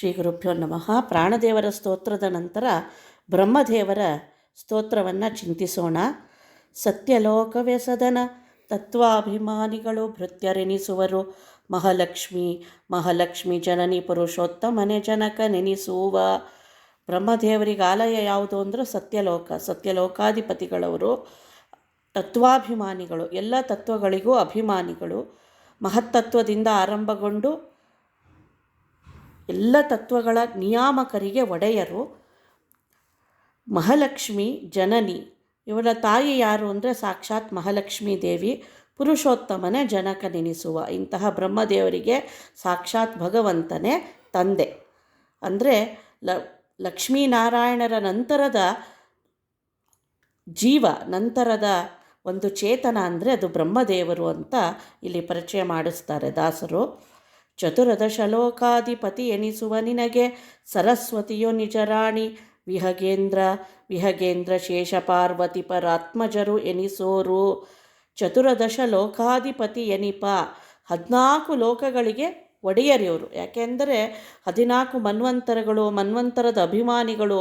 ಶ್ರೀ ಗುರುಭ್ಯೋ ನಮಃ. ಪ್ರಾಣದೇವರ ಸ್ತೋತ್ರದ ನಂತರ ಬ್ರಹ್ಮದೇವರ ಸ್ತೋತ್ರವನ್ನು ಚಿಂತಿಸೋಣ. ಸತ್ಯಲೋಕವೇ ಸದನ, ತತ್ವಾಭಿಮಾನಿಗಳು ಭೃತ್ಯರೆನಿಸುವರು. ಮಹಾಲಕ್ಷ್ಮಿ ಮಹಾಲಕ್ಷ್ಮಿ ಜನನಿ ಪುರುಷೋತ್ತಮನೆ ಜನಕ ನೆನಿಸುವ. ಬ್ರಹ್ಮದೇವರಿಗೆ ಆಲಯ ಯಾವುದು ಅಂದರೆ ಸತ್ಯಲೋಕ. ಸತ್ಯಲೋಕಾಧಿಪತಿಗಳವರು, ತತ್ವಾಭಿಮಾನಿಗಳು, ಎಲ್ಲ ತತ್ವಗಳಿಗೂ ಅಭಿಮಾನಿಗಳು, ಮಹತ್ತತ್ವದಿಂದ ಆರಂಭಗೊಂಡು ಎಲ್ಲ ತತ್ವಗಳ ನಿಯಾಮಕರಿಗೆ ಒಡೆಯರು ಮಹಾಲಕ್ಷ್ಮಿ, ಜನನಿ. ಇವರ ತಾಯಿ ಯಾರು ಅಂದರೆ ಸಾಕ್ಷಾತ್ ಮಹಾಲಕ್ಷ್ಮೀ ದೇವಿ. ಪುರುಷೋತ್ತಮನೇ ಜನಕ ನೆನೆಸುವ ಇಂತಹ ಬ್ರಹ್ಮದೇವರಿಗೆ ಸಾಕ್ಷಾತ್ ಭಗವಂತನೇ ತಂದೆ. ಅಂದರೆ ಲ, ಲಕ್ಷ್ಮೀನಾರಾಯಣರ ನಂತರದ ಜೀವ, ನಂತರದ ಒಂದು ಚೇತನ ಅಂದರೆ ಅದು ಬ್ರಹ್ಮದೇವರು ಅಂತ ಇಲ್ಲಿ ಪರಿಚಯ ಮಾಡಿಸ್ತಾರೆ ದಾಸರು. ಚತುರದಶ ಲೋಕಾಧಿಪತಿ ಎನಿಸುವ ನಿನಗೆ ಸರಸ್ವತಿಯು ನಿಜರಾಣಿ ವಿಹಗೇಂದ್ರ ವಿಹಗೇಂದ್ರ ಶೇಷ ಪಾರ್ವತಿ ಪರಾತ್ಮಜರು ಎನಿಸೋರು. ಚತುರದಶ ಲೋಕಾಧಿಪತಿ ಎನಿಪ. ಹದಿನಾಲ್ಕು ಲೋಕಗಳಿಗೆ ಒಡೆಯರಿವರು ಯಾಕೆಂದರೆ ಹದಿನಾಲ್ಕು ಮನ್ವಂತರಗಳು, ಮನ್ವಂತರದ ಅಭಿಮಾನಿಗಳು,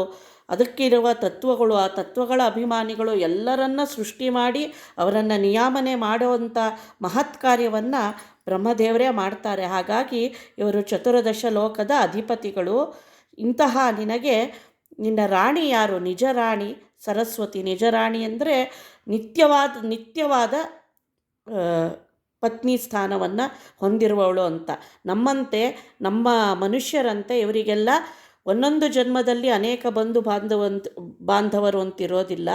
ಅದಕ್ಕಿರುವ ತತ್ವಗಳು, ಆ ತತ್ವಗಳ ಅಭಿಮಾನಿಗಳು ಎಲ್ಲರನ್ನ ಸೃಷ್ಟಿ ಮಾಡಿ ಅವರನ್ನು ನಿಯಾಮನೆ ಮಾಡುವಂಥ ಮಹತ್ ಕಾರ್ಯವನ್ನು ಬ್ರಹ್ಮದೇವರೇ ಮಾಡ್ತಾರೆ. ಹಾಗಾಗಿ ಇವರು ಚತುರ್ದಶ ಲೋಕದ ಅಧಿಪತಿಗಳು. ಇಂತಹ ನಿನಗೆ ನಿನ್ನ ರಾಣಿ ಯಾರು? ನಿಜ ರಾಣಿ, ಸರಸ್ವತಿ. ನಿಜ ರಾಣಿ ಅಂದರೆ ನಿತ್ಯವಾದ ನಿತ್ಯವಾದ ಪತ್ನಿ ಸ್ಥಾನವನ್ನು ಹೊಂದಿರುವವಳು ಅಂತ. ನಮ್ಮಂತೆ, ನಮ್ಮ ಮನುಷ್ಯರಂತೆ ಇವರಿಗೆಲ್ಲ ಒಂದೊಂದು ಜನ್ಮದಲ್ಲಿ ಅನೇಕ ಬಂಧು ಬಾಂಧವಂತ, ಬಾಂಧವರು ಅಂತಿರೋದಿಲ್ಲ.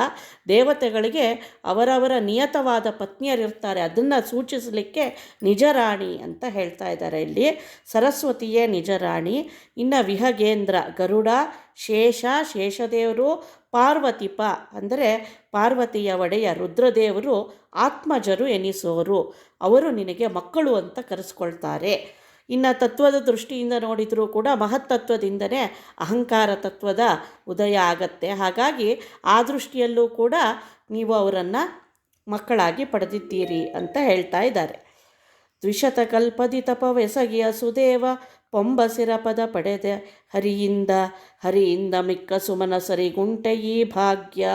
ದೇವತೆಗಳಿಗೆ ಅವರವರ ನಿಯತವಾದ ಪತ್ನಿಯರಿರ್ತಾರೆ ಅದನ್ನು ಸೂಚಿಸಲಿಕ್ಕೆ ನಿಜರಾಣಿ ಅಂತ ಹೇಳ್ತಾ ಇದ್ದಾರೆ ಇಲ್ಲಿ. ಸರಸ್ವತಿಯೇ ನಿಜರಾಣಿ ಇನ್ನು ವಿಹಗೇಂದ್ರ, ಗರುಡ, ಶೇಷ, ಶೇಷದೇವರು, ಪಾರ್ವತಿಪ ಅಂದರೆ ಪಾರ್ವತಿಯ ಒಡೆಯ ರುದ್ರದೇವರು, ಆತ್ಮಜರು ಎನಿಸೋರು. ಅವರು ನಿನಗೆ ಮಕ್ಕಳು ಅಂತ ಕರೆಸ್ಕೊಳ್ತಾರೆ. ಇನ್ನು ತತ್ವದ ದೃಷ್ಟಿಯಿಂದ ನೋಡಿದರೂ ಕೂಡ ಮಹತ್ತತ್ವದಿಂದನೇ ಅಹಂಕಾರ ತತ್ವದ ಉದಯ ಆಗತ್ತೆ. ಹಾಗಾಗಿ ಆ ದೃಷ್ಟಿಯಲ್ಲೂ ಕೂಡ ನೀವು ಅವರನ್ನು ಮಕ್ಕಳಾಗಿ ಪಡೆದಿದ್ದೀರಿ ಅಂತ ಹೇಳ್ತಾ ಇದ್ದಾರೆ. ದ್ವಿಶತಕಲ್ಪದಿ ತಪವೆಸಗಿಯ ಸುದೇವ, ಪೊಂಬಸಿರ ಪದ ಪಡೆದೆ. ಹರಿಯಿಂದ ಹರಿಯಿಂದ ಮಿಕ್ಕ ಸುಮನ ಸರಿ ಗುಂಟೆಯೀ ಭಾಗ್ಯ.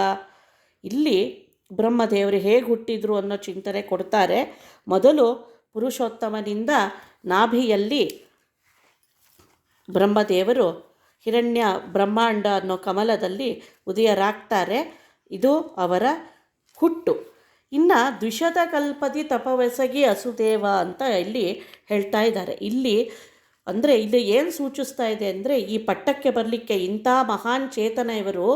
ಇಲ್ಲಿ ಬ್ರಹ್ಮದೇವರು ಹೇಗೆ ಹುಟ್ಟಿದ್ರು ಅನ್ನೋ ಚಿಂತನೆ ಕೊಡ್ತಾರೆ. ಮೊದಲು ಪುರುಷೋತ್ತಮನಿಂದ ನಾಭಿಯಲ್ಲಿ ಬ್ರಹ್ಮದೇವರು ಹಿರಣ್ಯ ಬ್ರಹ್ಮಾಂಡ ಅನ್ನೋ ಕಮಲದಲ್ಲಿ ಉದಯರಾಗ್ತಾರೆ. ಇದು ಅವರ ಹುಟ್ಟು. ಇನ್ನು ದ್ವಿಷದ ಕಲ್ಪದಿ ತಪವೆಸಗಿ ಅಸುದೇವ ಅಂತ ಇಲ್ಲಿ ಹೇಳ್ತಾ ಇದ್ದಾರೆ. ಇಲ್ಲಿ ಅಂದರೆ ಇದು ಏನು ಸೂಚಿಸ್ತಾ ಇದೆ ಅಂದರೆ ಈ ಪಟ್ಟಕ್ಕೆ ಬರಲಿಕ್ಕೆ ಇಂಥ ಮಹಾನ್ ಚೇತನ ಇವರು,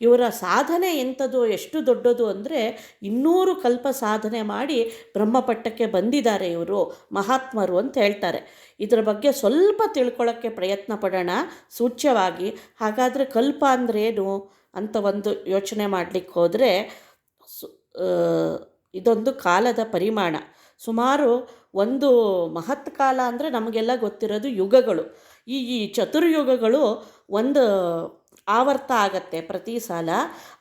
ಇವರ ಸಾಧನೆ ಎಂಥದ್ದು, ಎಷ್ಟು ದೊಡ್ಡದು ಅಂದರೆ ಇನ್ನೂರು ಕಲ್ಪ ಸಾಧನೆ ಮಾಡಿ ಬ್ರಹ್ಮಪಟ್ಟಕ್ಕೆ ಬಂದಿದ್ದಾರೆ ಇವರು, ಮಹಾತ್ಮರು ಅಂತ ಹೇಳ್ತಾರೆ. ಇದರ ಬಗ್ಗೆ ಸ್ವಲ್ಪ ತಿಳ್ಕೊಳ್ಳೋಕ್ಕೆ ಪ್ರಯತ್ನ ಪಡೋಣ, ಸೂಚ್ಯವಾಗಿ. ಹಾಗಾದರೆ ಕಲ್ಪ ಅಂದ್ರೇನು ಅಂತ ಒಂದು ಯೋಚನೆ ಮಾಡಲಿಕ್ಕೆ ಹೋದರೆ ಇದೊಂದು ಕಾಲದ ಪರಿಮಾಣ. ಸುಮಾರು ಒಂದು ಮಹತ್ ಕಾಲ ಅಂದರೆ ನಮಗೆಲ್ಲ ಗೊತ್ತಿರೋದು ಯುಗಗಳು. ಈ ಈ ಚತುರ್ಯುಗಗಳು ಒಂದು ಆವರ್ತ ಆಗತ್ತೆ ಪ್ರತಿ ಸಾಲ.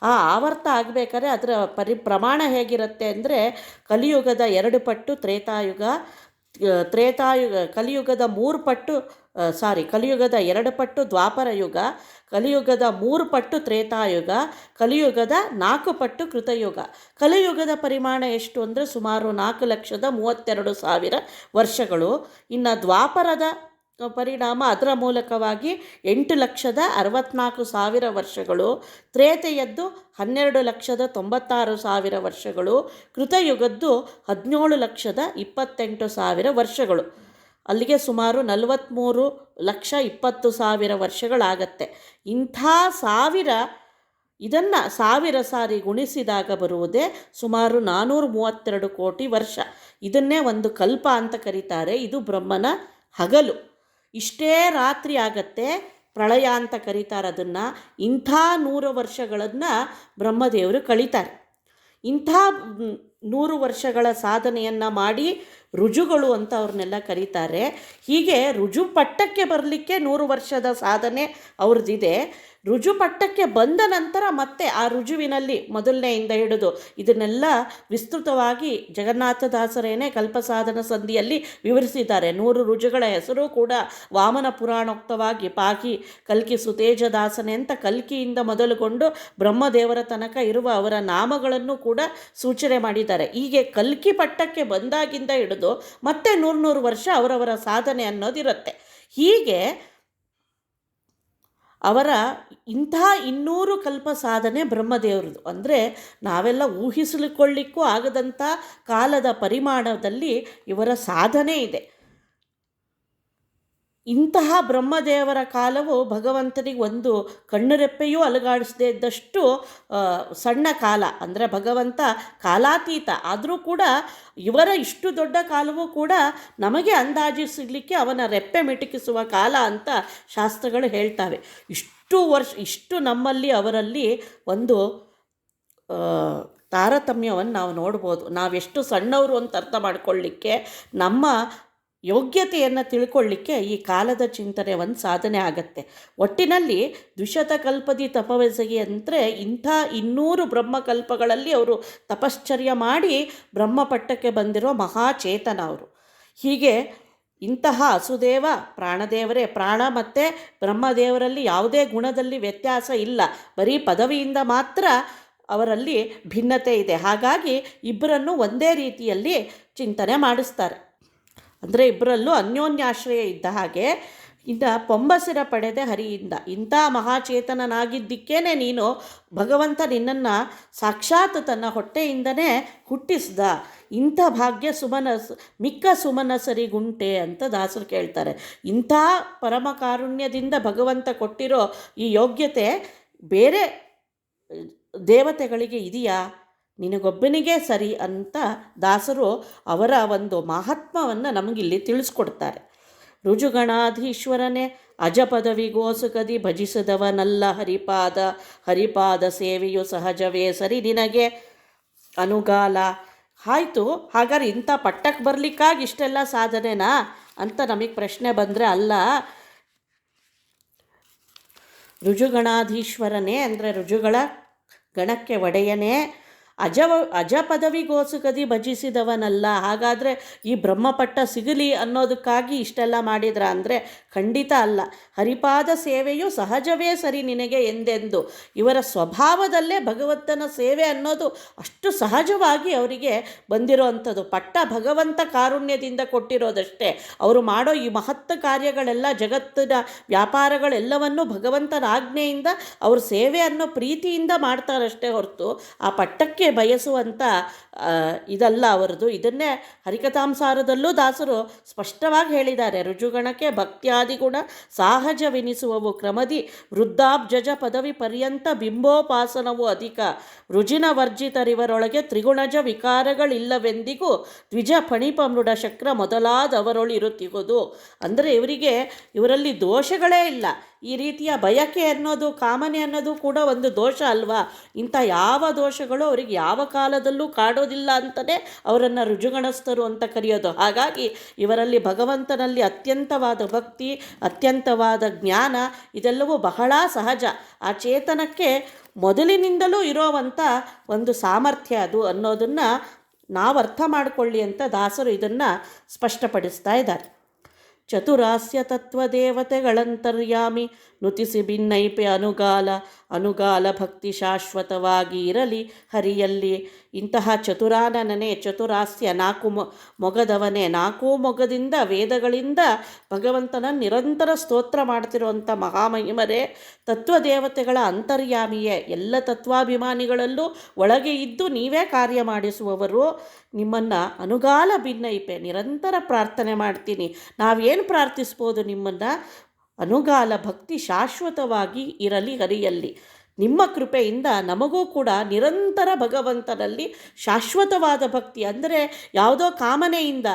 ಆ ಆವರ್ತ ಆಗಬೇಕಾದ್ರೆ ಅದರ ಪರಿ, ಪ್ರಮಾಣ ಹೇಗಿರುತ್ತೆ ಅಂದರೆ ಕಲಿಯುಗದ ಎರಡು ಪಟ್ಟು ತ್ರೇತಾಯುಗ ತ್ರೇತಾಯುಗ ಕಲಿಯುಗದ ಮೂರು ಪಟ್ಟು ಸಾರಿ, ಕಲಿಯುಗದ ಎರಡು ಪಟ್ಟು ದ್ವಾಪರ ಯುಗ, ಕಲಿಯುಗದ ಮೂರು ಪಟ್ಟು ತ್ರೇತಾಯುಗ, ಕಲಿಯುಗದ ನಾಲ್ಕು ಪಟ್ಟು ಕೃತಯುಗ. ಕಲಿಯುಗದ ಪರಿಮಾಣ ಎಷ್ಟು ಅಂದರೆ ಸುಮಾರು ನಾಲ್ಕು ಲಕ್ಷದ ಮೂವತ್ತೆರಡು ಸಾವಿರ ವರ್ಷಗಳು. ಇನ್ನು ದ್ವಾಪರದ ಪರಿಣಾಮ ಅದರ ಮೂಲಕವಾಗಿ ಎಂಟು ಲಕ್ಷದ ಅರವತ್ನಾಲ್ಕು ಸಾವಿರ ವರ್ಷಗಳು. ತ್ರೇತೆಯದ್ದು ಹನ್ನೆರಡು ಲಕ್ಷದ ತೊಂಬತ್ತಾರು ಸಾವಿರ ವರ್ಷಗಳು. ಕೃತಯುಗದ್ದು ಹದಿನೇಳು ಲಕ್ಷದ ಇಪ್ಪತ್ತೆಂಟು ಸಾವಿರ ವರ್ಷಗಳು. ಅಲ್ಲಿಗೆ ಸುಮಾರು ನಲವತ್ತ್ಮೂರು ಲಕ್ಷ ಇಪ್ಪತ್ತು ಸಾವಿರ ವರ್ಷಗಳಾಗತ್ತೆ. ಇಂಥ ಸಾವಿರ, ಇದನ್ನು ಸಾವಿರ ಸಾರಿ ಗುಣಿಸಿದಾಗ ಬರುವುದೇ ಸುಮಾರು ನಾನ್ನೂರು ಮೂವತ್ತೆರಡು ಕೋಟಿ ವರ್ಷ. ಇದನ್ನೇ ಒಂದು ಕಲ್ಪ ಅಂತ ಕರೀತಾರೆ. ಇದು ಬ್ರಹ್ಮನ ಹಗಲು. ಇಷ್ಟೇ ರಾತ್ರಿ ಆಗತ್ತೆ ಪ್ರಳಯ ಅಂತ ಕರೀತಾರೆ ಅದನ್ನು. ಇಂಥ ನೂರು ವರ್ಷಗಳನ್ನು ಬ್ರಹ್ಮದೇವರು ಕಳೀತಾರೆ. ಇಂಥ ನೂರು ವರ್ಷಗಳ ಸಾಧನೆಯನ್ನು ಮಾಡಿ ರುಜುಗಳು ಅಂತ ಅವ್ರನ್ನೆಲ್ಲ ಕರೀತಾರೆ. ಹೀಗೆ ರುಜು ಪಟ್ಟಕ್ಕೆ ಬರಲಿಕ್ಕೆ ನೂರು ವರ್ಷದ ಸಾಧನೆ ಅವ್ರದ್ದಿದೆ ರುಜುಪಟ್ಟಕ್ಕೆ ಬಂದ ನಂತರ ಮತ್ತೆ ಆ ರುಜುವಿನಲ್ಲಿ ಮೊದಲನೆಯಿಂದ ಹಿಡಿದು ಇದನ್ನೆಲ್ಲ ವಿಸ್ತೃತವಾಗಿ ಜಗನ್ನಾಥದಾಸರೇನೆ ಕಲ್ಪಸಾಧನ ಸಂಧಿಯಲ್ಲಿ ವಿವರಿಸಿದ್ದಾರೆ. ನೂರು ರುಜುಗಳ ಹೆಸರು ಕೂಡ ವಾಮನ ಪುರಾಣೋಕ್ತವಾಗಿ ಪಾಕಿ ಕಲ್ಕಿ ಸುತೇಜದಾಸನೆ ಅಂತ ಕಲ್ಕಿಯಿಂದ ಮೊದಲುಗೊಂಡು ಬ್ರಹ್ಮದೇವರ ತನಕ ಇರುವ ಅವರ ನಾಮಗಳನ್ನು ಕೂಡ ಸೂಚನೆ ಮಾಡಿದ್ದಾರೆ. ಹೀಗೆ ಕಲ್ಕಿ ಪಟ್ಟಕ್ಕೆ ಬಂದಾಗಿಂದ ಹಿಡಿದು ಮತ್ತೆ ನೂರು ನೂರು ವರ್ಷ ಅವರವರ ಸಾಧನೆ ಅನ್ನೋದಿರುತ್ತೆ. ಹೀಗೆ ಅವರ ಇಂಥ ಇನ್ನೂರು ಕಲ್ಪ ಸಾಧನೆ ಬ್ರಹ್ಮದೇವರದು ಅಂದರೆ ನಾವೆಲ್ಲ ಊಹಿಸಿಕೊಳ್ಳಿಕ್ಕೂ ಆಗದಂಥ ಕಾಲದ ಪರಿಮಾಣದಲ್ಲಿ ಇವರ ಸಾಧನೆ ಇದೆ. ಇಂತಹ ಬ್ರಹ್ಮದೇವರ ಕಾಲವು ಭಗವಂತನಿಗೆ ಒಂದು ಕಣ್ಣುರೆಪ್ಪೆಯೂ ಅಲುಗಾಡಿಸದೇ ಇದ್ದಷ್ಟು ಸಣ್ಣ ಕಾಲ. ಅಂದರೆ ಭಗವಂತ ಕಾಲಾತೀತ. ಆದರೂ ಕೂಡ ಇವರ ಇಷ್ಟು ದೊಡ್ಡ ಕಾಲವೂ ಕೂಡ ನಮಗೆ ಅಂದಾಜಿಸಲಿಕ್ಕೆ ಅವನ ರೆಪ್ಪೆ ಮಿಟುಕಿಸುವ ಕಾಲ ಅಂತ ಶಾಸ್ತ್ರಗಳು ಹೇಳ್ತವೆ. ಇಷ್ಟು ವರ್ಷ, ಇಷ್ಟು ನಮ್ಮಲ್ಲಿ ಅವರಲ್ಲಿ ಒಂದು ತಾರತಮ್ಯವನ್ನು ನಾವು ನೋಡ್ಬೋದು. ನಾವೆಷ್ಟು ಸಣ್ಣವರು ಅಂತ ಅರ್ಥ ಮಾಡ್ಕೊಳ್ಳಿಕ್ಕೆ ನಮ್ಮ ಯೋಗ್ಯತೆಯನ್ನು ತಿಳ್ಕೊಳ್ಳಿಕ್ಕೆ ಈ ಕಾಲದ ಚಿಂತನೆ ಒಂದು ಸಾಧನೆ ಆಗತ್ತೆ. ಒಟ್ಟಿನಲ್ಲಿ ದ್ವಿಶತಕಲ್ಪದಿ ತಪವೆಸಗಿ ಅಂದರೆ ಇಂಥ ಇನ್ನೂರು ಬ್ರಹ್ಮಕಲ್ಪಗಳಲ್ಲಿ ಅವರು ತಪಶ್ಚರ್ಯ ಮಾಡಿ ಬ್ರಹ್ಮಪಟ್ಟಕ್ಕೆ ಬಂದಿರೋ ಮಹಾಚೇತನ ಅವರು. ಹೀಗೆ ಇಂತಹ ಅಸುದೇವ, ಪ್ರಾಣದೇವರೇ, ಪ್ರಾಣ ಮತ್ತು ಬ್ರಹ್ಮದೇವರಲ್ಲಿ ಯಾವುದೇ ಗುಣದಲ್ಲಿ ವ್ಯತ್ಯಾಸ ಇಲ್ಲ. ಬರೀ ಪದವಿಯಿಂದ ಮಾತ್ರ ಅವರಲ್ಲಿ ಭಿನ್ನತೆ ಇದೆ. ಹಾಗಾಗಿ ಇಬ್ಬರನ್ನು ಒಂದೇ ರೀತಿಯಲ್ಲಿ ಚಿಂತನೆ ಮಾಡಿಸ್ತಾರೆ. ಅಂದರೆ ಇಬ್ಬರಲ್ಲೂ ಅನ್ಯೋನ್ಯಾಶ್ರಯ ಇದ್ದ ಹಾಗೆ ಇದ್ದ ಪೊಂಬಸಿರ ಪಡೆದೆ ಹರಿಯಿಂದ. ಇಂಥ ಮಹಾಚೇತನನಾಗಿದ್ದಕ್ಕೇನೆ ನೀನು ಭಗವಂತ ನಿನ್ನನ್ನು ಸಾಕ್ಷಾತ್ ತನ್ನ ಹೊಟ್ಟೆಯಿಂದನೇ ಹುಟ್ಟಿಸ್ದ. ಇಂಥ ಭಾಗ್ಯ ಸುಮನಸ್, ಮಿಕ್ಕ ಸುಮನಸರಿಗುಂಟೆ ಅಂತ ದಾಸರು ಕೇಳ್ತಾರೆ. ಇಂಥ ಪರಮ ಕಾರುಣ್ಯದಿಂದ ಭಗವಂತ ಕೊಟ್ಟಿರೋ ಈ ಯೋಗ್ಯತೆ ಬೇರೆ ದೇವತೆಗಳಿಗೆ ಇದೆಯಾ? ನಿನಗೊಬ್ಬನಿಗೆ ಸರಿ ಅಂತ ದಾಸರು ಅವರ ಒಂದು ಮಹಾತ್ಮವನ್ನು ನಮಗಿಲ್ಲಿ ತಿಳಿಸ್ಕೊಡ್ತಾರೆ. ರುಜುಗಣಾಧೀಶ್ವರನೇ ಅಜ ಪದವಿಗೋಸುಕದಿ ಭಜಿಸದವನಲ್ಲ ಹರಿಪಾದ ಹರಿಪಾದ ಸೇವೆಯು ಸಹಜವೇ ಸರಿ ನಿನಗೆ? ಅನುಗಾಲ. ಆಯಿತು, ಹಾಗಾದ್ರೆ ಇಂಥ ಪಟ್ಟಕ್ಕೆ ಬರ್ಲಿಕ್ಕಾಗಿ ಇಷ್ಟೆಲ್ಲ ಸಾಧನೆನಾ? ಅಂತ ನಮಗೆ ಪ್ರಶ್ನೆ ಬಂದರೆ ಅಲ್ಲ. ರುಜುಗಣಾಧೀಶ್ವರನೇ ಅಂದರೆ ರುಜುಗಳ ಗಣಕ್ಕೆ ಒಡೆಯನೇ ಅಜವ, ಅಜ ಪದವಿಗೋಸುಗದಿ ಭಜಿಸಿದವನಲ್ಲ. ಹಾಗಾದರೆ ಈ ಬ್ರಹ್ಮಪಟ್ಟ ಸಿಗಲಿ ಅನ್ನೋದಕ್ಕಾಗಿ ಇಷ್ಟೆಲ್ಲ ಮಾಡಿದ್ರ ಅಂದರೆ ಖಂಡಿತ ಅಲ್ಲ. ಹರಿಪಾದ ಸೇವೆಯು ಸಹಜವೇ ಸರಿ ನಿನಗೆ ಎಂದೆಂದು. ಇವರ ಸ್ವಭಾವದಲ್ಲೇ ಭಗವಂತನ ಸೇವೆ ಅನ್ನೋದು ಅಷ್ಟು ಸಹಜವಾಗಿ ಅವರಿಗೆ ಬಂದಿರೋವಂಥದ್ದು ಪಟ್ಟ ಭಗವಂತ ಕಾರುಣ್ಯದಿಂದ ಕೊಟ್ಟಿರೋದಷ್ಟೇ. ಅವರು ಮಾಡೋ ಈ ಮಹತ್ ಕಾರ್ಯಗಳೆಲ್ಲ, ಜಗತ್ತಿನ ವ್ಯಾಪಾರಗಳೆಲ್ಲವನ್ನೂ ಭಗವಂತನ ಆಜ್ಞೆಯಿಂದ, ಅವ್ರ ಸೇವೆ ಅನ್ನೋ ಪ್ರೀತಿಯಿಂದ ಮಾಡ್ತಾರಷ್ಟೇ ಹೊರತು ಆ ಪಟ್ಟಕ್ಕೆ ಬಯಸುವಂಥ ಇದಲ್ಲ ಅವರದು. ಇದನ್ನೇ ಹರಿಕಥಾಂಸಾರದಲ್ಲೂ ದಾಸರು ಸ್ಪಷ್ಟವಾಗಿ ಹೇಳಿದ್ದಾರೆ. ರುಜುಗಣಕ್ಕೆ ಭಕ್ತ್ಯಾದಿ ಗುಣ ಸಹಜವೆನಿಸುವವು. ಕ್ರಮದಿ ವೃದ್ಧಾಬ್ಜಜ ಪದವಿ ಪರ್ಯಂತ ಬಿಂಬೋಪಾಸನವು ಅಧಿಕ. ರುಜಿನ ವರ್ಜಿತರಿವರೊಳಗೆ ತ್ರಿಗುಣಜ ವಿಕಾರಗಳಿಲ್ಲವೆಂದಿಗೂ ದ್ವಿಜ ಫಣಿಪ ಮೃಡ ಶಕ್ರ ಮೊದಲಾದವರೊಳಿರುತ್ತಿಗುದು ಅಂದರೆ ಇವರಿಗೆ ಇವರಲ್ಲಿ ದೋಷಗಳೇ ಇಲ್ಲ. ಈ ರೀತಿಯ ಬಯಕೆ ಅನ್ನೋದು, ಕಾಮನೆ ಅನ್ನೋದು ಕೂಡ ಒಂದು ದೋಷ ಅಲ್ವಾ? ಇಂಥ ಯಾವ ದೋಷಗಳು ಅವರಿಗೆ ಯಾವ ಕಾಲದಲ್ಲೂ ಕಾಡೋದಿಲ್ಲ ಅಂತಲೇ ಅವರನ್ನು ರುಜುಗಣಸ್ಥರು ಅಂತ ಕರೆಯೋದು. ಹಾಗಾಗಿ ಇವರಲ್ಲಿ ಭಗವಂತನಲ್ಲಿ ಅತ್ಯಂತವಾದ ಭಕ್ತಿ, ಅತ್ಯಂತವಾದ ಜ್ಞಾನ, ಇದೆಲ್ಲವೂ ಬಹಳ ಸಹಜ. ಆ ಚೇತನಕ್ಕೆ ಮೊದಲಿನಿಂದಲೂ ಇರೋವಂಥ ಒಂದು ಸಾಮರ್ಥ್ಯ ಅದು ಅನ್ನೋದನ್ನು ನಾವು ಅರ್ಥ ಮಾಡಿಕೊಳ್ಳಿ ಅಂತ ದಾಸರು ಇದನ್ನು ಸ್ಪಷ್ಟಪಡಿಸ್ತಾ ಇದ್ದಾರೆ. ಚತುರಾಸ್ಯ ತತ್ವದೇವತೆಗಳಂತರ್ಯಾಮಿ ನುತಿಸಿ ಭಿನ್ನೈಪೆ ಅನುಗಾಲ ಅನುಗಾಲ ಭಕ್ತಿ ಶಾಶ್ವತವಾಗಿ ಇರಲಿ ಹರಿಯಲ್ಲಿ ಇಂತಹ ಚತುರಾನನೇ ಚತುರಾಸ್ಯ ನಾಲ್ಕು ಮೊಗದವನೇ. ನಾಲ್ಕು ಮೊಗದಿಂದ, ವೇದಗಳಿಂದ ಭಗವಂತನ ನಿರಂತರ ಸ್ತೋತ್ರ ಮಾಡ್ತಿರುವಂಥ ಮಹಾಮಹಿಮರೇ, ತತ್ವದೇವತೆಗಳ ಅಂತರ್ಯಾಮಿಯೇ. ಎಲ್ಲ ತತ್ವಾಭಿಮಾನಿಗಳಲ್ಲೂ ಒಳಗೆ ಇದ್ದು ನೀವೇ ಕಾರ್ಯ ಮಾಡಿಸುವವರು. ನಿಮ್ಮನ್ನು ಅನುಗಾಲ ಭಿನ್ನೈಪೆ ನಿರಂತರ ಪ್ರಾರ್ಥನೆ ಮಾಡ್ತೀನಿ. ನಾವೇನು ಪ್ರಾರ್ಥಿಸ್ಬೋದು ನಿಮ್ಮನ್ನು? ಅನುಗಾಲ ಭಕ್ತಿ ಶಾಶ್ವತವಾಗಿ ಇರಲಿ ಹರಿಯಲ್ಲಿ. ನಿಮ್ಮ ಕೃಪೆಯಿಂದ ನಮಗೂ ಕೂಡ ನಿರಂತರ ಭಗವಂತನಲ್ಲಿ ಶಾಶ್ವತವಾದ ಭಕ್ತಿ, ಅಂದರೆ ಯಾವುದೋ ಕಾಮನೆಯಿಂದ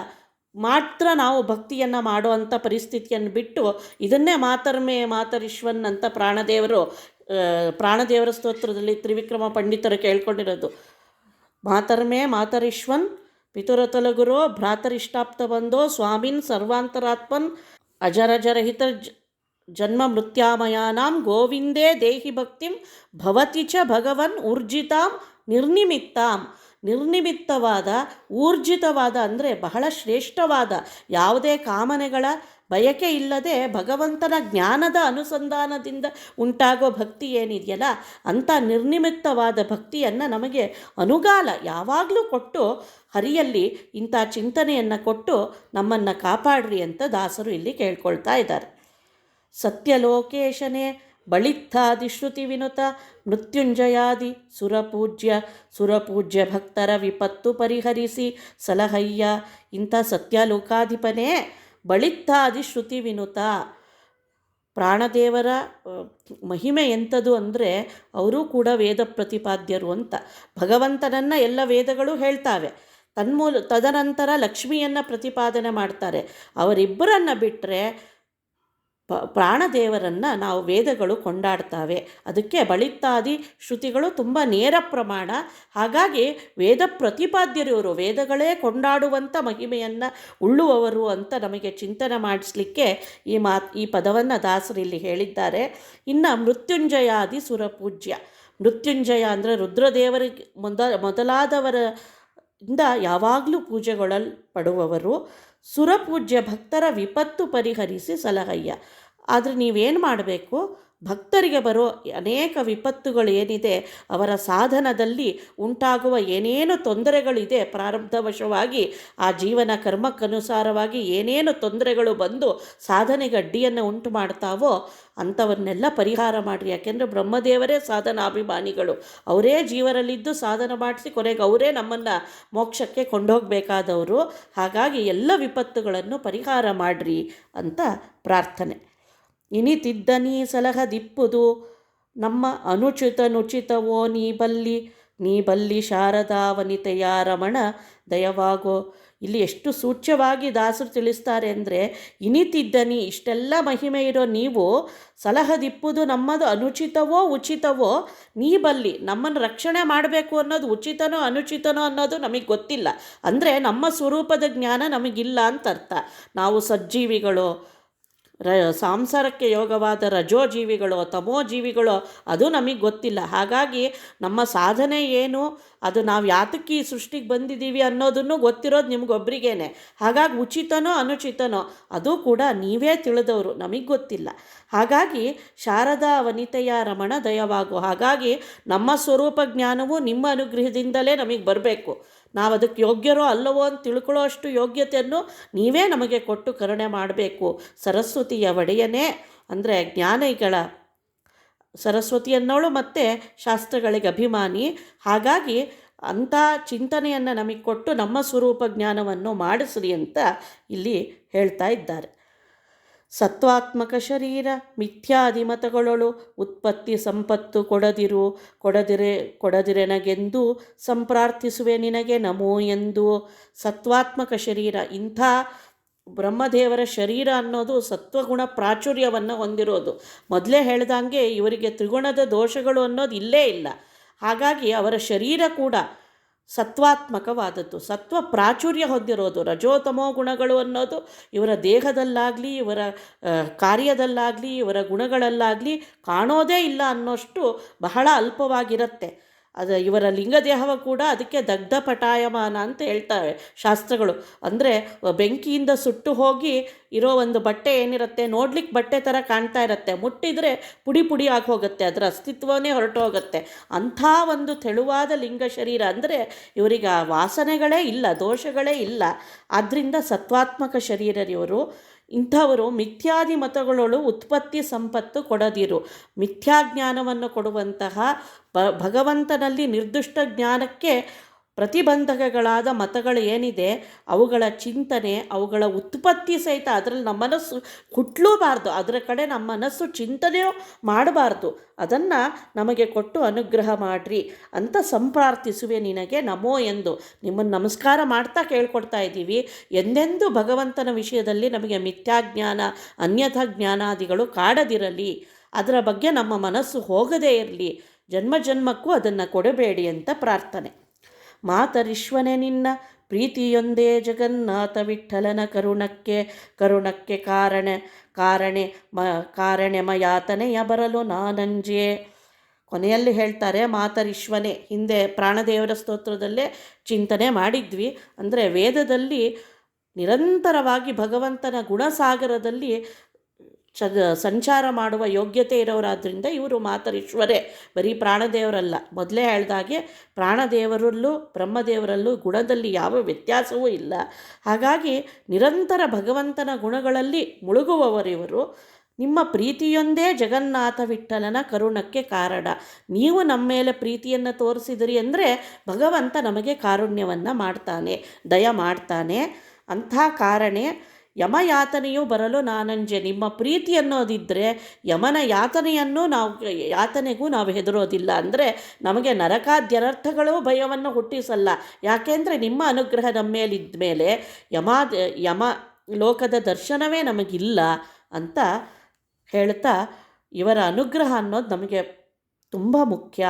ಮಾತ್ರ ನಾವು ಭಕ್ತಿಯನ್ನು ಮಾಡುವಂಥ ಪರಿಸ್ಥಿತಿಯನ್ನು ಬಿಟ್ಟು ಇದನ್ನೇ ಮಾತರ್ಮೆ ಮಾತರಿಶ್ವನ್ ಅಂತ ಪ್ರಾಣದೇವರು ಪ್ರಾಣದೇವರ ಸ್ತೋತ್ರದಲ್ಲಿ ತ್ರಿವಿಕ್ರಮ ಪಂಡಿತರು ಕೇಳ್ಕೊಂಡಿರೋದು. ಮಾತರ್ಮೆ ಮಾತರಿಶ್ವನ್ ಪಿತುರತಲಗುರೋ ಭ್ರಾತರಿಷ್ಟಾಪ್ತ ಬಂದೋ ಸ್ವಾಮಿನ್ ಸರ್ವಾಂತರಾತ್ಮನ್ ಅಜರಜರಹಿತ ಜನ್ಮ ಮೃತ್ಯಾಮಯಾನಾಂ ಗೋವಿಂದೇ ದೇಹಿ ಭಕ್ತಿಂ ಭವತಿ ಚ ಭಗವನ್ ಊರ್ಜಿತಾಂ ನಿರ್ನಿಮಿತ್ತಾಂ. ನಿರ್ನಿಮಿತ್ತವಾದ, ಊರ್ಜಿತವಾದ ಅಂದರೆ ಬಹಳ ಶ್ರೇಷ್ಠವಾದ ಯಾವುದೇ ಕಾಮನೆಗಳ ಬಯಕೆ ಇಲ್ಲದೆ ಭಗವಂತನ ಜ್ಞಾನದ ಅನುಸಂಧಾನದಿಂದ ಉಂಟಾಗೋ ಭಕ್ತಿ ಏನಿದೆಯಲ್ಲ ಅಂಥ ನಿರ್ನಿಮಿತ್ತವಾದ ಭಕ್ತಿಯನ್ನು ನಮಗೆ ಅನುಗಾಲ ಯಾವಾಗಲೂ ಕೊಟ್ಟು, ಹರಿಯಲ್ಲಿ ಇಂಥ ಚಿಂತನೆಯನ್ನು ಕೊಟ್ಟು ನಮ್ಮನ್ನು ಕಾಪಾಡ್ರಿ ಅಂತ ದಾಸರು ಇಲ್ಲಿ ಕೇಳ್ಕೊಳ್ತಾ ಇದ್ದಾರೆ. ಸತ್ಯಲೋಕೇಶನೇ ಬಳಿತ್ಥಾದಿ ಶ್ರುತಿ ವಿನುತ ಮೃತ್ಯುಂಜಯಾದಿ ಸುರಪೂಜ್ಯ ಸುರಪೂಜ್ಯ ಭಕ್ತರ ವಿಪತ್ತು ಪರಿಹರಿಸಿ ಸಲಹಯ್ಯ. ಇಂಥ ಸತ್ಯಲೋಕಾಧಿಪನೇ ಬಳಿತ್ಥಾದಿ ಶ್ರುತಿ ವಿನುತ ಪ್ರಾಣದೇವರ ಮಹಿಮೆ ಎಂಥದ್ದು ಅಂದರೆ ಅವರೂ ಕೂಡ ವೇದ ಪ್ರತಿಪಾದ್ಯರು ಅಂತ. ಭಗವಂತನನ್ನು ಎಲ್ಲ ವೇದಗಳು ಹೇಳ್ತಾವೆ. ತನ್ಮೂಲ, ತದನಂತರ ಲಕ್ಷ್ಮಿಯನ್ನು ಪ್ರತಿಪಾದನೆ ಮಾಡ್ತಾರೆ. ಅವರಿಬ್ಬರನ್ನು ಬಿಟ್ಟರೆ ಪ, ಪ್ರಾಣದೇವರನ್ನು ನಾವು ವೇದಗಳು ಕೊಂಡಾಡ್ತಾವೆ. ಅದಕ್ಕೆ ಬಳಿತಾದಿ ಶ್ರುತಿಗಳು ತುಂಬ ನೇರ ಪ್ರಮಾಣ. ಹಾಗಾಗಿ ವೇದ ಪ್ರತಿಪಾದ್ಯರು ಇವರು ವೇದಗಳೇ ಕೊಂಡಾಡುವಂಥ ಮಹಿಮೆಯನ್ನು ಉಳ್ಳುವವರು ಅಂತ ನಮಗೆ ಚಿಂತನೆ ಮಾಡಿಸ್ಲಿಕ್ಕೆ ಈ ಮಾತು, ಈ ಪದವನ್ನು ದಾಸರು ಇಲ್ಲಿ ಹೇಳಿದ್ದಾರೆ. ಇನ್ನು ಮೃತ್ಯುಂಜಯಾದಿ ಸುರಪೂಜ್ಯ. ಮೃತ್ಯುಂಜಯ ಅಂದರೆ ರುದ್ರದೇವರಿಗೆ ಮೊದ, ಮೊದಲಾದವರ ಇಂದ ಯಾವಾಗಲೂ ಪೂಜೆಗೊಳ್ಳಲ್ಪಡುವವರು ಸುರಪೂಜ್ಯ ಭಕ್ತರ ವಿಪತ್ತು ಪರಿಹರಿಸಿ ಸಲಹಯ್ಯ. ಆದರೆ ನೀವೇನು ಮಾಡಬೇಕು? ಭಕ್ತರಿಗೆ ಬರೋ ಅನೇಕ ವಿಪತ್ತುಗಳು ಏನಿದೆ, ಅವರ ಸಾಧನದಲ್ಲಿ ಉಂಟಾಗುವ ಏನೇನು ತೊಂದರೆಗಳಿದೆ, ಪ್ರಾರಬ್ಧವಶವಾಗಿ ಆ ಜೀವನ ಕರ್ಮಕ್ಕನುಸಾರವಾಗಿ ಏನೇನು ತೊಂದರೆಗಳು ಬಂದು ಸಾಧನೆಗೆ ಅಡ್ಡಿಯನ್ನು ಉಂಟು ಮಾಡ್ತಾವೋ ಅಂಥವನ್ನೆಲ್ಲ ಪರಿಹಾರ ಮಾಡಿರಿ. ಯಾಕೆಂದರೆ ಬ್ರಹ್ಮದೇವರೇ ಸಾಧನಾಭಿಮಾನಿಗಳು. ಅವರೇ ಜೀವನಲ್ಲಿದ್ದು ಸಾಧನ ಮಾಡಿಸಿ ಕೊನೆಗೆ ಅವರೇ ನಮ್ಮನ್ನು ಮೋಕ್ಷಕ್ಕೆ ಕೊಂಡೋಗಬೇಕಾದವರು. ಹಾಗಾಗಿ ಎಲ್ಲ ವಿಪತ್ತುಗಳನ್ನು ಪರಿಹಾರ ಮಾಡಿರಿ ಅಂತ ಪ್ರಾರ್ಥನೆ. ಇನಿತಿದ್ದನೀ ಸಲಹದಿಪ್ಪುದು ನಮ್ಮ ಅನುಚಿತ ನುಚಿತವೋ ನೀ ಬಲ್ಲಿ ನೀ ಬಲ್ಲಿ ಶಾರದಾ ವನಿತೆಯ ರಮಣ ದಯವಾಗೋ. ಇಲ್ಲಿ ಎಷ್ಟು ಸೂಚ್ಯವಾಗಿ ದಾಸರು ತಿಳಿಸ್ತಾರೆ ಅಂದರೆ, ಇನಿತಿದ್ದನಿ ಇಷ್ಟೆಲ್ಲ ಮಹಿಮೆ ಇರೋ ನೀವು ಸಲಹದಿಪ್ಪುದು ನಮ್ಮದು ಅನುಚಿತವೋ ಉಚಿತವೋ, ನೀ ಬಲ್ಲಿ ನಮ್ಮನ್ನು ರಕ್ಷಣೆ ಮಾಡಬೇಕು ಅನ್ನೋದು ಉಚಿತನೋ ಅನುಚಿತನೋ ಅನ್ನೋದು ನಮಗೆ ಗೊತ್ತಿಲ್ಲ. ಅಂದರೆ ನಮ್ಮ ಸ್ವರೂಪದ ಜ್ಞಾನ ನಮಗಿಲ್ಲ ಅಂತ ಅರ್ಥ ನಾವು ಸಜ್ಜೀವಿಗಳು. ರ, ಸಾಂಸಾರಕ್ಕೆ ಯೋಗವಾದ ರಜೋಜೀವಿಗಳು, ತಮೋಜೀವಿಗಳು, ಅದು ನಮಗೆ ಗೊತ್ತಿಲ್ಲ. ಹಾಗಾಗಿ ನಮ್ಮ ಸಾಧನೆ ಏನು? ಅದು ನಾವು ಯಾತಕ್ಕೆ ಈ ಸೃಷ್ಟಿಗೆ ಬಂದಿದ್ದೀವಿ ಅನ್ನೋದನ್ನು ಗೊತ್ತಿರೋದು ನಿಮಗೊಬ್ರಿಗೇನೆ. ಹಾಗಾಗಿ ಉಚಿತನೋ, ಅನುಚಿತನೋ, ಅದು ಕೂಡ ನೀವೇ ತಿಳಿದವರು. ನಮಗೆ ಗೊತ್ತಿಲ್ಲ. ಹಾಗಾಗಿ ಶಾರದಾ ವನಿತೆಯ ರಮಣ ದಯವಾಗು. ಹಾಗಾಗಿ ನಮ್ಮ ಸ್ವರೂಪ ಜ್ಞಾನವು ನಿಮ್ಮ ಅನುಗ್ರಹದಿಂದಲೇ ನಮಗೆ ಬರಬೇಕು. ನಾವು ಅದಕ್ಕೆ ಯೋಗ್ಯರೋ ಅಲ್ಲವೋ ಅಂತ ತಿಳ್ಕೊಳ್ಳೋ ಅಷ್ಟು ಯೋಗ್ಯತೆಯನ್ನು ನೀವೇ ನಮಗೆ ಕೊಟ್ಟು ಕರುಣೆ ಮಾಡಬೇಕು. ಸರಸ್ವತಿಯ ಒಡೆಯನೇ ಅಂದರೆ ಜ್ಞಾನಿಗಳ ಸರಸ್ವತಿಯನ್ನೋಳು ಮತ್ತು ಶಾಸ್ತ್ರಗಳಿಗೆ ಅಭಿಮಾನಿ. ಹಾಗಾಗಿ ಅಂಥ ಚಿಂತನೆಯನ್ನು ನಮಗೆ ಕೊಟ್ಟು ನಮ್ಮ ಸ್ವರೂಪ ಜ್ಞಾನವನ್ನು ಮಾಡಿಸ್ರಿ ಅಂತ ಇಲ್ಲಿ ಹೇಳ್ತಾ ಇದ್ದಾರೆ. ಸತ್ವಾತ್ಮಕ ಶರೀರ ಮಿಥ್ಯಾದಿ ಮತಗಳೊಳು ಉತ್ಪತ್ತಿ ಸಂಪತ್ತು ಕೊಡದಿರು, ಕೊಡದಿರೆ, ಕೊಡದಿರೆನಗೆಂದು ಸಂಪ್ರಾರ್ಥಿಸುವೆ ನಿನಗೆ ನಮೋ ಎಂದು. ಸತ್ವಾತ್ಮಕ ಶರೀರ, ಇಂಥ ಬ್ರಹ್ಮದೇವರ ಶರೀರ ಅನ್ನೋದು ಸತ್ವಗುಣ ಪ್ರಾಚುರ್ಯವನ್ನು ಹೊಂದಿರೋದು. ಮೊದಲೇ ಹೇಳ್ದಂಗೆ ಇವರಿಗೆ ತ್ರಿಗುಣದ ದೋಷಗಳು ಅನ್ನೋದು ಇಲ್ಲೇ ಇಲ್ಲ. ಹಾಗಾಗಿ ಅವರ ಶರೀರ ಕೂಡ ಸತ್ವಾತ್ಮಕವಾದದ್ದು, ಸತ್ವ ಪ್ರಾಚುರ್ಯ ಹೊಂದಿರೋದು, ರಜೋತಮೋ ಗುಣಗಳು ಅನ್ನೋದು ಇವರ ದೇಹದಲ್ಲಾಗಲಿ, ಇವರ ಕಾರ್ಯದಲ್ಲಾಗಲಿ, ಇವರ ಗುಣಗಳಲ್ಲಾಗಲಿ ಕಾಣೋದೇ ಇಲ್ಲ ಅನ್ನೋಷ್ಟು ಬಹಳ ಅಲ್ಪವಾಗಿರುತ್ತೆ. ಅದು ಇವರ ಲಿಂಗದೇಹವ ಕೂಡ ಅದಕ್ಕೆ ದಗ್ಧ ಪಟಾಯಮಾನ ಅಂತ ಹೇಳ್ತಾರೆ ಶಾಸ್ತ್ರಗಳು. ಅಂದರೆ ಬೆಂಕಿಯಿಂದ ಸುಟ್ಟು ಹೋಗಿ ಇರೋ ಒಂದು ಬಟ್ಟೆ ಏನಿರುತ್ತೆ ನೋಡ್ಲಿಕ್ಕೆ ಬಟ್ಟೆ ಥರ ಕಾಣ್ತಾ ಇರುತ್ತೆ. ಮುಟ್ಟಿದರೆ ಪುಡಿ ಪುಡಿ ಆಗಿ ಹೋಗುತ್ತೆ, ಅದರ ಅಸ್ತಿತ್ವವೇ ಹೊರಟು ಹೋಗುತ್ತೆ. ಅಂಥ ಒಂದು ತೆಳುವಾದ ಲಿಂಗ ಶರೀರ ಅಂದರೆ ಇವರಿಗೆ ವಾಸನೆಗಳೇ ಇಲ್ಲ, ದೋಷಗಳೇ ಇಲ್ಲ. ಆದ್ದರಿಂದ ಸತ್ವಾತ್ಮಕ ಶರೀರರಿವರು ಇಂಥವರು ಮಿಥ್ಯಾದಿ ಮತಗಳೊಳು ಉತ್ಪತ್ತಿ ಸಂಪತ್ತು ಕೊಡದಿರು. ಮಿಥ್ಯಾಜ್ಞಾನವನ್ನು ಕೊಡುವಂತಹ ಭಗವಂತನಲ್ಲಿ ನಿರ್ದಿಷ್ಟ ಜ್ಞಾನಕ್ಕೆ ಪ್ರತಿಬಂಧಕಗಳಾದ ಮತಗಳು ಏನಿದೆ, ಅವುಗಳ ಚಿಂತನೆ, ಅವುಗಳ ಉತ್ಪತ್ತಿ ಸಹಿತ ಅದರಲ್ಲಿ ನಮ್ಮ ಮನಸ್ಸು ಹುಟ್ಟಲೂಬಾರ್ದು ಅದರ ಕಡೆ ನಮ್ಮ ಮನಸ್ಸು ಚಿಂತನೆಯೂ ಮಾಡಬಾರ್ದು. ಅದನ್ನು ನಮಗೆ ಕೊಟ್ಟು ಅನುಗ್ರಹ ಮಾಡಿರಿ. ಅಂತ ಸಂಪ್ರಾರ್ಥಿಸುವೆ ನಿನಗೆ ನಮೋ ಎಂದು. ನಿಮ್ಮನ್ನು ನಮಸ್ಕಾರ ಮಾಡ್ತಾ ಕೇಳ್ಕೊಡ್ತಾ ಇದ್ದೀವಿ. ಎಂದೆಂದೂ ಭಗವಂತನ ವಿಷಯದಲ್ಲಿ ನಮಗೆ ಮಿಥ್ಯಾಜ್ಞಾನ, ಅನ್ಯಥಾ ಜ್ಞಾನಾದಿಗಳು ಕಾಡದಿರಲಿ. ಅದರ ಬಗ್ಗೆ ನಮ್ಮ ಮನಸ್ಸು ಹೋಗದೇ ಇರಲಿ. ಜನ್ಮ ಜನ್ಮಕ್ಕೂ ಅದನ್ನು ಕೊಡಬೇಡಿ ಅಂತ ಪ್ರಾರ್ಥನೆ. ಮಾತರಿಶ್ವನೆ ನಿನ್ನ ಪ್ರೀತಿಯೊಂದೇ ಜಗನ್ನಾಥ ವಿಠಲನ ಕರುಣಕ್ಕೆ ಕರುಣಕ್ಕೆ ಕಾರಣ, ಕಾರಣೆ ಮ, ಕಾರಣೆಮಯಾತನೆಯ ಬರಲು ನಾನಂಜೆ. ಕೊನೆಯಲ್ಲಿ ಹೇಳ್ತಾರೆ, ಮಾತರಿಶ್ವನೇ. ಹಿಂದೆ ಪ್ರಾಣದೇವರ ಸ್ತೋತ್ರದಲ್ಲೇ ಚಿಂತನೆ ಮಾಡಿದ್ವಿ. ಅಂದರೆ ವೇದದಲ್ಲಿ ನಿರಂತರವಾಗಿ ಭಗವಂತನ ಗುಣಸಾಗರದಲ್ಲಿ ಚ ಸಂಚಾರ ಮಾಡುವ ಯೋಗ್ಯತೆ ಇರೋರಾದ್ರಿಂದ ಇವರು ಮಾತರಿಶ್ವರೇ ಬರೀ ಪ್ರಾಣದೇವರಲ್ಲ. ಮೊದಲೇ ಹೇಳ್ದಾಗೆ ಪ್ರಾಣದೇವರಲ್ಲೂ ಬ್ರಹ್ಮದೇವರಲ್ಲೂ ಗುಣದಲ್ಲಿ ಯಾವ ವ್ಯತ್ಯಾಸವೂ ಇಲ್ಲ. ಹಾಗಾಗಿ ನಿರಂತರ ಭಗವಂತನ ಗುಣಗಳಲ್ಲಿ ಮುಳುಗುವವರಿವರು ನಿಮ್ಮ ಪ್ರೀತಿಯೊಂದೇ ಜಗನ್ನಾಥ ವಿಠಲನ ಕರುಣಕ್ಕೆ ಕಾರಣ. ನೀವು ನಮ್ಮ ಮೇಲೆ ಪ್ರೀತಿಯನ್ನು ತೋರಿಸಿದಿರಿ ಅಂದರೆ ಭಗವಂತ ನಮಗೆ ಕಾರುಣ್ಯವನ್ನು ಮಾಡ್ತಾನೆ ದಯ ಮಾಡ್ತಾನೆ ಅಂಥ ಕಾರಣೆ ಯಮಯಾತನೆಯು ಬರಲು ನಾನಂಜೆ. ನಿಮ್ಮ ಪ್ರೀತಿ ಅನ್ನೋದಿದ್ದರೆ ಯಮನ ಯಾತನೆಯನ್ನು ನಾವು, ಯಾತನೆಗೂ ನಾವು ಹೆದರೋದಿಲ್ಲ. ಅಂದರೆ ನಮಗೆ ನರಕಾದ್ಯನರ್ಥಗಳು ಭಯವನ್ನು ಹುಟ್ಟಿಸಲ್ಲ. ಯಾಕೆಂದರೆ ನಿಮ್ಮ ಅನುಗ್ರಹ ನಮ್ಮ ಮೇಲಿದ್ದ ಮೇಲೆ ಯಮ ಯಮ ಲೋಕದ ದರ್ಶನವೇ ನಮಗಿಲ್ಲ ಅಂತ ಹೇಳ್ತಾ ಇವರ ಅನುಗ್ರಹ ಅನ್ನೋದು ನಮಗೆ ತುಂಬ ಮುಖ್ಯ.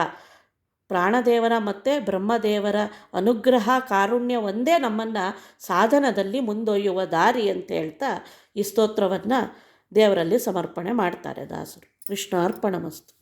ಪ್ರಾಣದೇವರ ಮತ್ತು ಬ್ರಹ್ಮದೇವರ ಅನುಗ್ರಹ ಕಾರುಣ್ಯ ಒಂದೇ ನಮ್ಮನ್ನು ಸಾಧನದಲ್ಲಿ ಮುಂದೊಯ್ಯುವ ದಾರಿ ಅಂತ ಹೇಳ್ತಾ ಈ ಸ್ತೋತ್ರವನ್ನು ದೇವರಲ್ಲಿ ಸಮರ್ಪಣೆ ಮಾಡ್ತಾರೆ ದಾಸರು. ಕೃಷ್ಣ ಅರ್ಪಣಮಸ್ತು